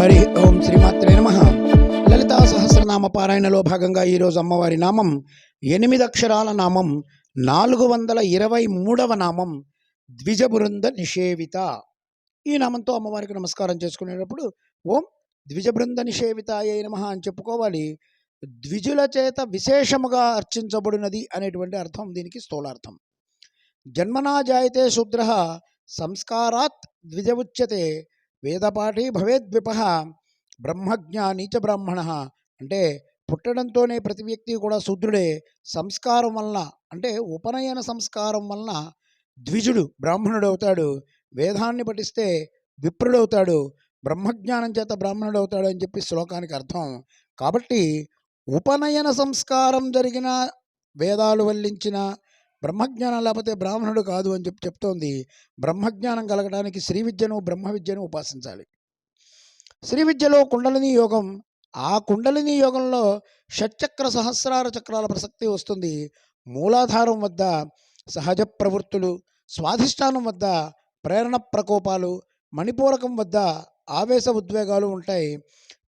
హరి ఓం శ్రీమాత్రే నమ. లలితా సహస్రనామ పారాయణలో భాగంగా ఈరోజు అమ్మవారి నామం ఎనిమిది అక్షరాల నామం నాలుగు వందల ఇరవై మూడవ నామం ద్విజబృంద నిషేవిత. ఈ నామంతో అమ్మవారికి నమస్కారం చేసుకునేటప్పుడు ఓం ద్విజబృంద నిషేవిత అయ్యే నమ అని చెప్పుకోవాలి. ద్విజుల చేత విశేషముగా అర్చించబడినది అనేటువంటి అర్థం దీనికి స్థూలార్థం. జన్మనా జాయితే శూద్ర సంస్కారాత్ ద్విజముచ్యతే వేదపాఠీ భవేద్విప బ్రహ్మజ్ఞాని చ బ్రాహ్మణ. అంటే పుట్టడంతోనే ప్రతి వ్యక్తి కూడా శూద్రుడే. సంస్కారం వలన అంటే ఉపనయన సంస్కారం వలన ద్విజుడు బ్రాహ్మణుడవుతాడు వేదాన్ని పఠిస్తే విప్రుడవుతాడు బ్రహ్మజ్ఞానం చేత బ్రాహ్మణుడవుతాడు అని చెప్పి శ్లోకానికి అర్థం. కాబట్టి ఉపనయన సంస్కారం జరిగిన వేదాలు వల్లించిన బ్రహ్మజ్ఞానం లేకపోతే బ్రాహ్మణుడు కాదు అని చెప్పి చెప్తోంది. బ్రహ్మజ్ఞానం కలగడానికి శ్రీ విద్యను బ్రహ్మ విద్యను ఉపాసించాలి. శ్రీ విద్యలో కుండలిని యోగం ఆ కుండలిని యోగంలో షట్చక్ర సహస్రార చక్రాల ప్రసక్తి వస్తుంది. మూలాధారం వద్ద సహజ ప్రవృత్తులు స్వాధిష్టానం వద్ద ప్రేరణ ప్రకోపాలు మణిపూరకం వద్ద ఆవేశ ఉద్వేగాలు ఉంటాయి.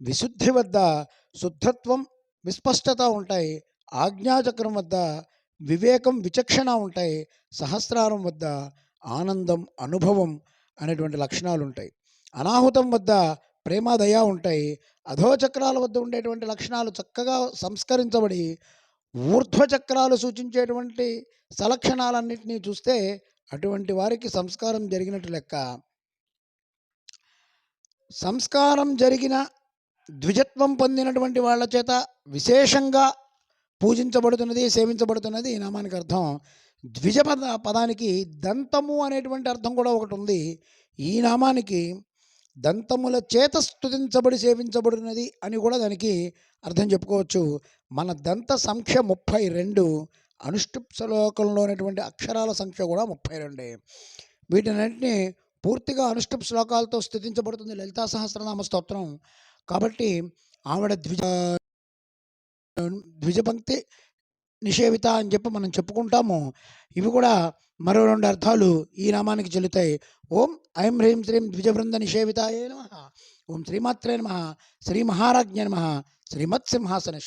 విశుద్ధి వద్ద శుద్ధత్వం విస్పష్టత ఉంటాయి. ఆజ్ఞాచక్రం వద్ద వివేకం విచక్షణ ఉంటాయి. సహస్రారం వద్ద ఆనందం అనుభవం అనేటువంటి లక్షణాలు ఉంటాయి అనాహుతం వద్ద ప్రేమ దయ ఉంటాయి. అధోచక్రాల వద్ద ఉండేటువంటి లక్షణాలు చక్కగా సంస్కరించబడి ఊర్ధ్వచక్రాలు సూచించేటువంటి సలక్షణాలన్నింటినీ చూస్తే అటువంటి వారికి సంస్కారం జరిగినట్టు లెక్క. సంస్కారం జరిగిన ద్విజత్వం పొందినటువంటి వాళ్ళ చేత విశేషంగా పూజించబడుతున్నది సేవించబడుతున్నది ఈ నామానికి అర్థం. ద్విజ పద పదానికి దంతము అనేటువంటి అర్థం కూడా ఒకటి ఉంది. ఈ నామానికి దంతముల చేత స్థుతించబడి సేవించబడినది అని కూడా దానికి అర్థం చెప్పుకోవచ్చు. మన దంత సంఖ్య ముప్పై రెండు అనుష్టుప్ శ్లోకంలో ఉన్నటువంటి అక్షరాల సంఖ్య కూడా ముప్పై రెండే. వీటినన్నింటినీ పూర్తిగా అనుష్టుప్ శ్లోకాలతో స్థుతించబడుతుంది లలితా సహస్రనామ స్తోత్రం. కాబట్టి ఆవిడ ద్విజ ద్విజపంక్తి నిషేవిత అని చెప్పి మనం చెప్పుకుంటాము. ఇవి కూడా మరో రెండు అర్థాలు ఈ నామానికి చెల్లుతాయి. ఓం ఐం హ్రీం శ్రీం ద్విజబృంద నిషేవితాయ నమ. ఓం శ్రీమాత్రే నమ. శ్రీ మహారాజ్ఞ నమ. శ్రీమత్ సింహాసనేశ్వర